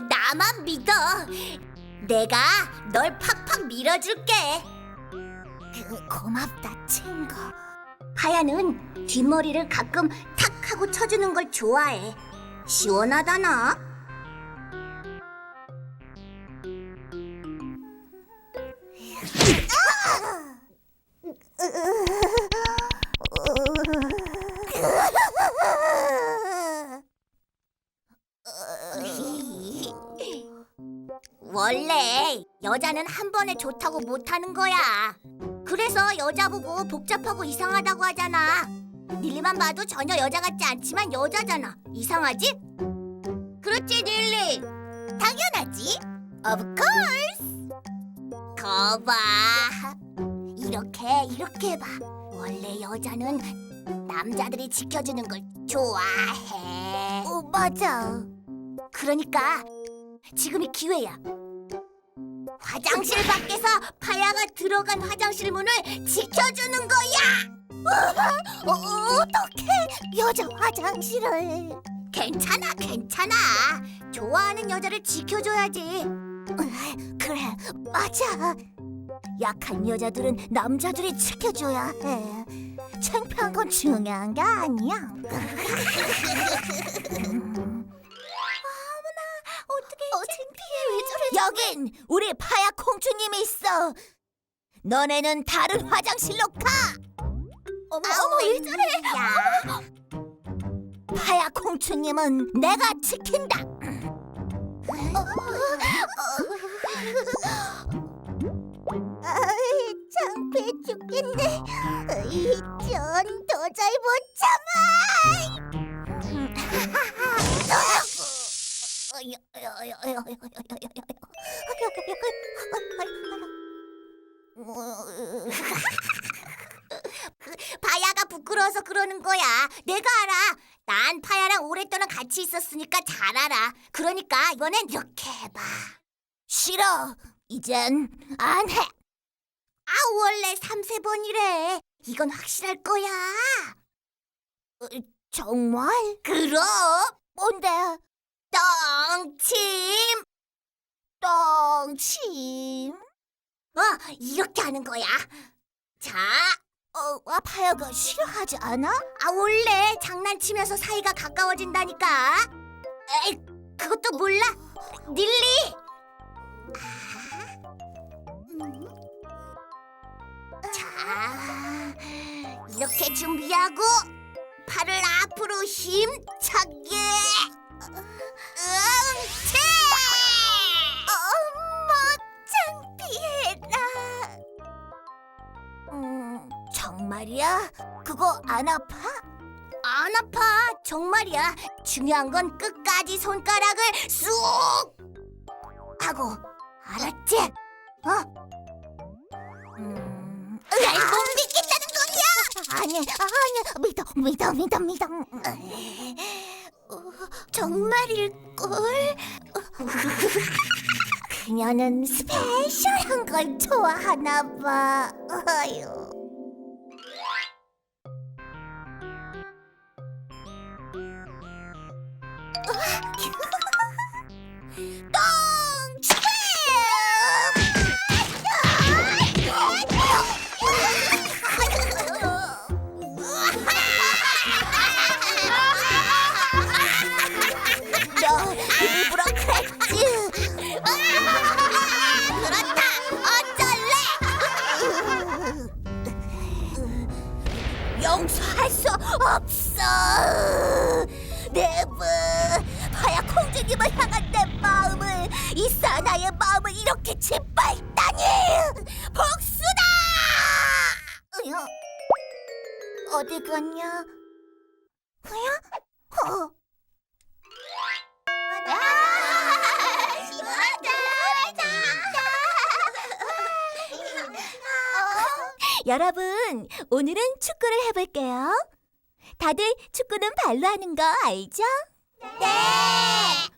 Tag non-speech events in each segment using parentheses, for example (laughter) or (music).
나만 믿어. 내가 널 팍팍 밀어줄게. 고맙다, 친구. 하야는 뒷머리를 가끔 탁 하고 쳐주는 걸 좋아해. 시원하다나? 여자는 한 번에 좋다고 못하는 거야. 그래서 여자 보고 복잡하고 이상하다고 하잖아. 닐리만 봐도 전혀 여자 같지 않지만 여자잖아. 이상하지? 그렇지, 닐리. 당연하지. Of course. 거봐. 이렇게 이렇게 해봐. 원래 여자는 남자들이 지켜주는 걸 좋아해. 어, 맞아. 그러니까 지금이 기회야. 화장실 밖에서 파야가 들어간 화장실 문을 지켜주는 거야. (laughs) 어, 어떡해? 여자 화장실을. 괜찮아, 괜찮아. 좋아하는 여자를 지켜줘야지. (laughs) 그래, 맞아. 약한 여자들은 남자들이 지켜줘야 해. 창피한 건 중요한 게 아니야. (laughs) 여긴 우리 파야 콩주님이 있어. 너네는 다른 화장실로 가. 어머 어머 왜 저래? 야. 파야 콩주님은 내가 지킨다. 부끄러워서 그러는 거야. 내가 알아. 난 파야랑 오랫동안 같이 있었으니까 잘 알아. 그러니까 이번엔 이렇게 해봐. 싫어. 이젠 안 해. 아, 원래 3, 세 번이래. 이건 확실할 거야. 어, 정말? 그럼. 뭔데? 똥침. 똥침. 어, 이렇게 하는 거야. 자, 어, 아파야가 싫어하지 않아? 아, 원래 장난치면서 사이가 가까워진다니까. 에이, 그것도 몰라? 닐리. 자, 이렇게 준비하고 팔을 앞으로 힘차게. 응 정말이야? 그거 안 아파? 안 아파. 정말이야. 중요한 건 끝까지 손가락을 쑥 하고 알았지? 어? 음, 날 못 믿겠다는 거야? 아니, 아니, 믿어, 믿어, 믿어, 믿어. 어, 정말일걸? 그녀는 스페셜한 걸 좋아하나 봐. 아유. 네브, 파야 콩주님을 향한 내 마음을 이 사나의 마음을 이렇게 짓밟다니 복수다! 으여, 어디 갔냐? 뭐야? 어. 여러분, 오늘은 축구를 해볼게요. 다들 축구는 발로 하는 거 알죠? 네.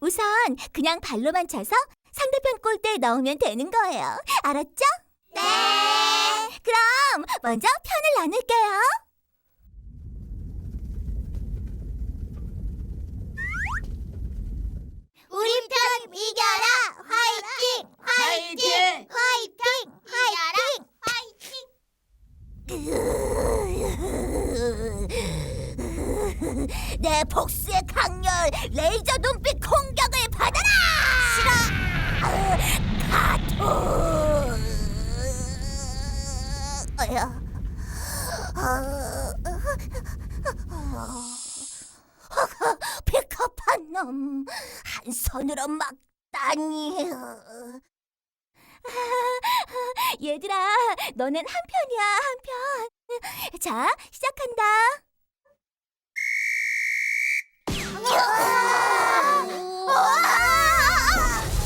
우선 그냥 발로만 쳐서 상대편 골대에 넣으면 되는 거예요. 알았죠? 네. 그럼 먼저 편을 나눌게요. 우리 편 이겨라! 화이팅! 화이팅! 화이팅! 화이팅! 화이팅! 내 복수의 강렬 레이저 눈빛 공격을 받아라! 싫어! 가토! 어여. 픽업한 놈, 한 손으로 막다니. 얘들아, 너는 한 편이야, 한 편. 자, 시작한다.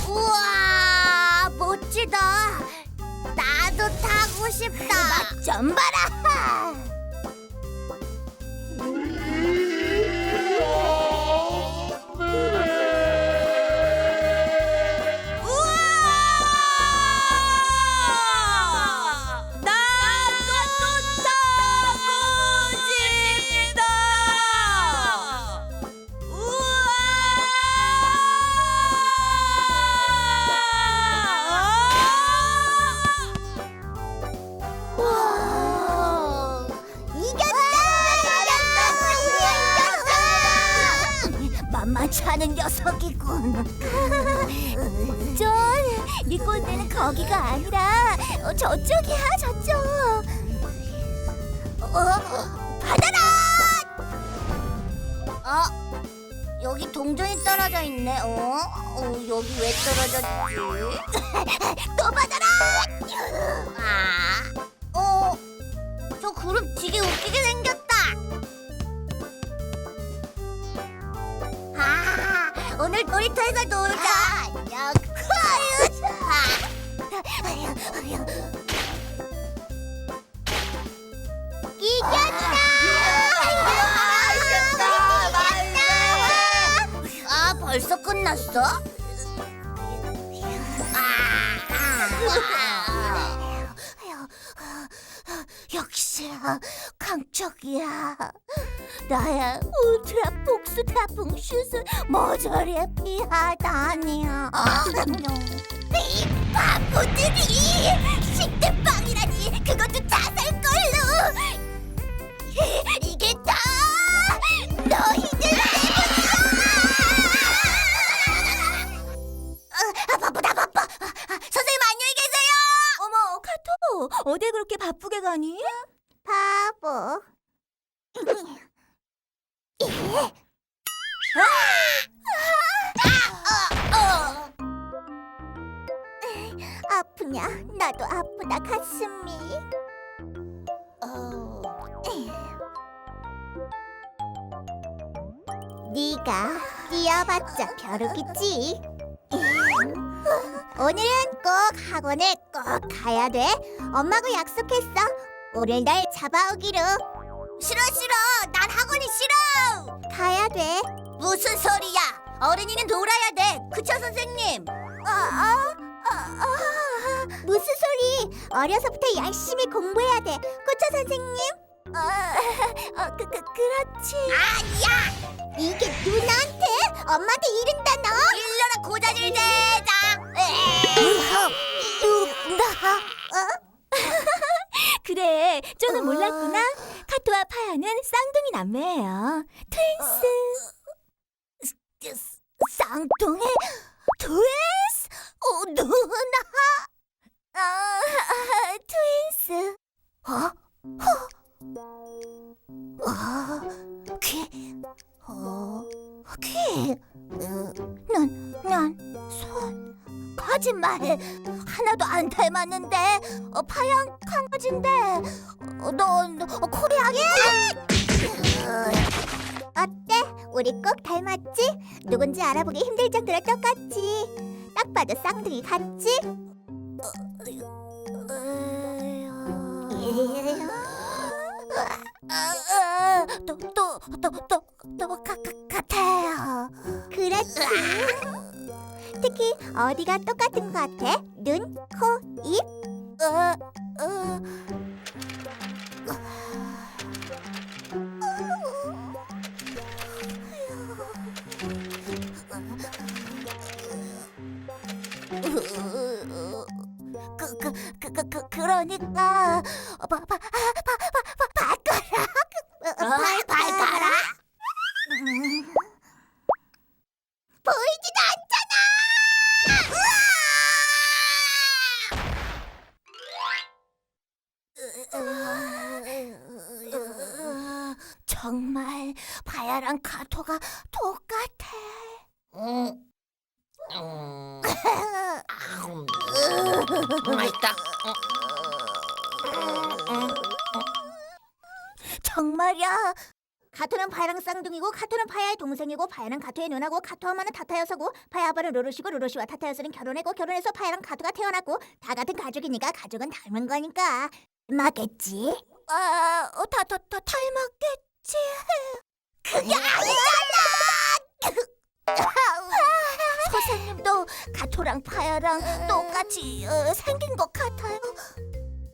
우와 멋지다. 나도 타고 싶다. 좀 봐라. 녀석이군. 존, 네 꼴대는 거기가 아니라 어, 저쪽이야, 저쪽. 어, 받아라! 어? 여기 동전이 떨어져 있네 어? 어 여기 왜 떨어졌지? (laughs) 또 받아라! 아, 어, 저 구름 되게 웃기게 생겼 오늘 놀이터에서 놀자. 야, 이겼다! 아, 벌써 끝났어? 아, 역시 강척이야. 나의 울트라 복수 태풍 슛을 모조리 피하다니. 이 바보들이 식대빵이라니 그것도 자살걸로. 이게 다 너희들 때문이야. 아, 바쁘다 바빠. 선생님 안녕히 계세요. 어머 카토 어디 그렇게 바쁘게 가니? 바보. 아프냐? 나도 아프다 가슴이. 네가 뛰어봤자 벼룩이지. 오늘은 꼭 학원에 꼭 가야 돼. 엄마가 약속했어. 오늘 날 잡아오기로. 싫어 싫어. 난 학원이 싫어. 가야 돼. 무슨 소리야? 어린이는 놀아야 돼. 그쵸 선생님? 아, 아, 아, 아, 무슨 소리? 어려서부터 열심히 공부해야 돼. 그쵸 선생님? 아, 어, 그, 그, 그렇지. 아야. 이게 누나한테 엄마한테 이른다 너. 일러라 고자질 대장. 누나. (laughs) 어? (laughs) 그래, 쪼는 몰랐구나. 파야는 쌍둥이 남매예요. 트윈스. 쌍둥이 트윈스? 어, 누나. 아, 트윈스. 어? 어? 아, 귀. 어, 귀. 어, 눈, 난, 손. 거짓말. 하나도 안 닮았는데. 어, 파양 강아지인데. 어, 넌 어, 코리아기. 어때? 우리 꼭 닮았지? 누군지 알아보기 힘들 정도로 똑같지. 딱 봐도 쌍둥이 같지? 또또또또또 같아요. 그렇지. 특히 어디가 똑같은 것 같아? 눈, 코, 입? 어, 어. 그, 그, 그, 그, 그, 그러니까. 바, 바, 정말 바야랑 가토가 똑같아. 음, 음, 아우, 맛있다. 음, 정말이야. 가토는 바야랑 쌍둥이고 가토는 바야의 동생이고 바야는 가토의 누나고 가토 엄마는 타타여서고 바야 아빠는 로로시고 로로시와 타타여서는 결혼했고 결혼해서 바야랑 가토가 태어났고 다 같은 가족이니까 가족은 닮은 거니까 맞겠지? 아, 어, 다, 다, 다 닮았겠지. 그게 아니잖아. (laughs) 선생님도 가토랑 바야랑 똑같이 어, 생긴 것 같아요.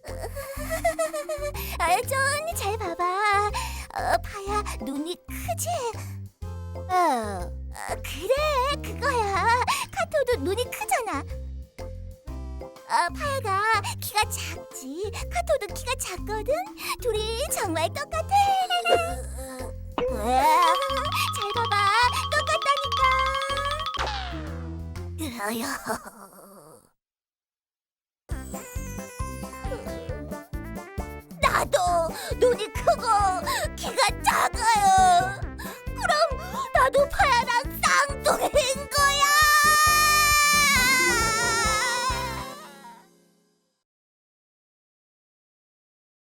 (laughs) 아, 좀잘 봐봐. 어, 파야 눈이 크지? 어, 어, 그래 그거야. 카토도 눈이 크잖아. 어, 파야가 키가 작지. 카토도 키가 작거든. 둘이 정말 똑같아. 으아, (laughs) 잘 봐봐. 똑같다니까. (laughs) 어휴.